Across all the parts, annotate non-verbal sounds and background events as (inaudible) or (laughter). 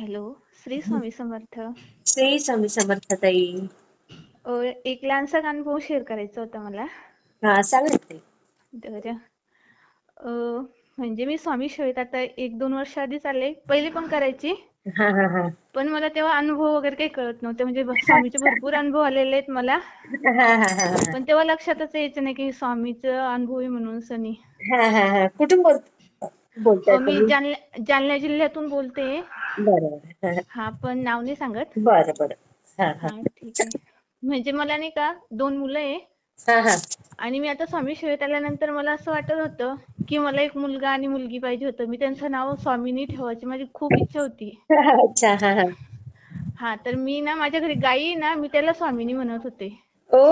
Hello Shri Swami Samarth. Shri Swami Samarth ताई. एक लहानसा अनुभव शेअर करायचा होता मला. हा सांग तर म्हणजे मी स्वामी सेवेत आता एक दोन वर्ष आधी चालले. पहिले पण करायची. हा हा हा. पण मला तेव्हा अनुभव वगैरे काही कळत नव्हते. म्हणजे स्वामीचे भरपूर अनुभव आलेले आहेत मला. पण तेव्हा लक्षातच यायचं नाही की स्वामीचं अनुभव आहे म्हणून सनी. कुठून बोल बोलताय अ, मी जालन्या जिल्ह्यातून बोलते. (laughs) हा पण नाव नाही सांगत. बरं बरं. हा हा. हा ठीक आहे. म्हणजे मला नाही का दोन मुलं आहे. हा हा. आणि मी आता स्वामी सेवेत आल्यानंतर मला असं वाटत होतं की मला एक मुलगा आणि मुलगी पाहिजे होतं. मी त्यांचं नाव स्वामिनी ठेवायची माझी खूप इच्छा होती. अच्छा हा हा. हा तर मी ना माझ्या घरी गाई आहे ना मी त्याला स्वामिनी म्हणत होते. ओ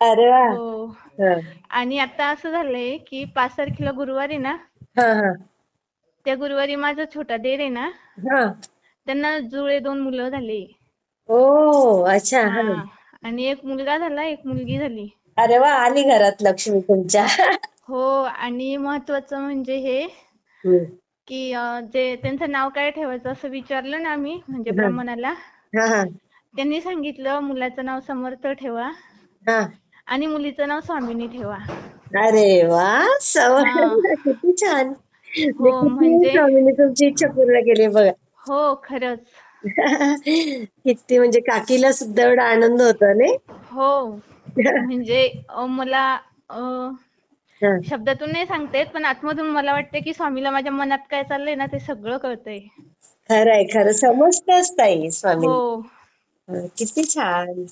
अरे वा. हो. हा. आणि आता असं झालंय की पाच तारखेला गुरुवारी ना हा हा. त्या गुरुवारी माझा छोटा देर आहे ना हा. त्यांना जुळे दोन मुलं झाले. ओ अच्छा हा. हा आणि एक मुलगा झाला एक मुलगी झाली. अरे वा आली घरात लक्ष्मी तुमच्या. हो आणि महत्वाचं म्हणजे हे हम्म. की अं, जे त्यांचं नाव काय ठेवायचं असं विचारलं ना आम्ही म्हणजे ब्राह्मणाला. हा हा. त्यांनी सांगितलं मुलाचं नाव समर्थ ठेवा. हा. आणि मुलीचं नाव स्वामिनी ठेवा. अरे वा सवय हा. किती छान. हो, म्हणजे- तुमची इच्छा पूर्ण केली बघा. हो खरंच. (laughs) किती म्हणजे काकीला सुद्धा एवढा आनंद होता नाही? हो म्हणजे अं, मला अं, हा. शब्दातून नाही सांगता येत पण आतमधून मला वाटतं की स्वामीला माझ्या मनात काय चाललंय ना ते सगळं कळतंय. खरंय खरं. समजतच ताई स्वामी. हो. किती छान.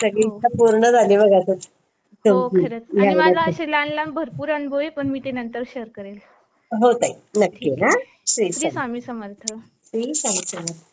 सगळी हो. इच्छा पूर्ण झाली बघा तू हो तुमची. खरंच. आणि या वेळेस. असे लहान लहान भरपूर अनुभव आहे पण मी ते नंतर शेअर करेल. हो ताई. नक्की ना आहे श्री स्वामी समर्थ. श्री स्वामी समर्थ.